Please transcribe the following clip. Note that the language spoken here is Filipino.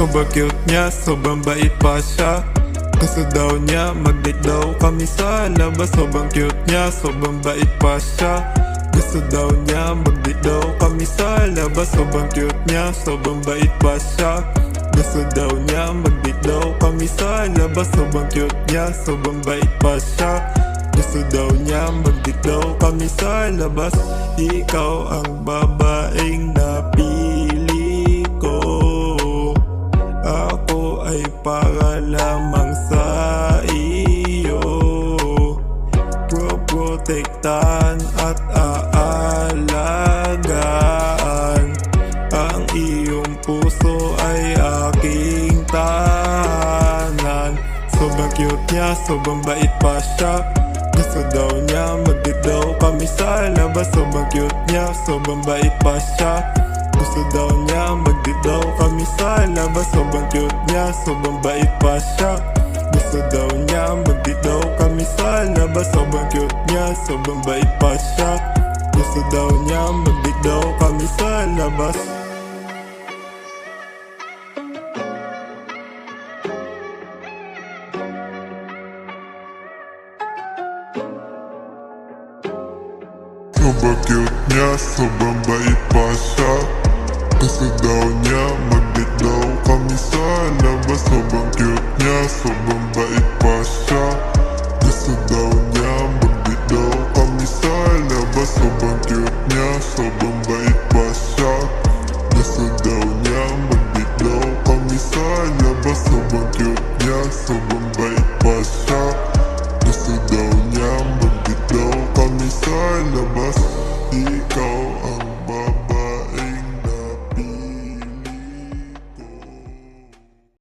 Sobrang cute niya, sobrang bait pa siya. Gusto daw niya, mag-date daw kami sa labas. Sobrang cute niya, sobrang bait pa siya. Gusto daw niya, mag-date daw kami sa labas. Sobrang cute niya, sobrang bait pa siya. Gusto daw niya, mag-date daw kami sa labas. Sobrang cute niya, sobrang bait pa siya. Gusto daw niya, mag-date daw kami sa labas. Ikaw ang babaeng Pro-protektahan at aalagaan Ang iyong puso ay aking tahanan. Sobrang cute niya, sobrang bait pa siya. Gusto daw niya, mag daw kami sa labas. Sobrang cute niya, sobrang bait pa siya. Gusto daw niya, mag daw kami sa labas. Sobrang cute niya, sobrang bait pa siya Gusto daw niya, mag daw kami sa labas? Sobrang cute niya, sobrang bait pa siya. Gusto daw niya, mag daw kami sa labas? Sobrang cute niya, sobrang bait pa siya. Gusto daw niya, mag-date daw kami sa labas? Sobrang cute niya, sobrang ipapaipasya Gusto daw niya magbitaw kami sa labas Sobrang cute niya, sobrang bait pa siya Gusto daw niya magbitaw kami sa labas Sobrang cute niya, sobrang bait pa siya Gusto daw niya magbitaw kami sa labas Ikaw ang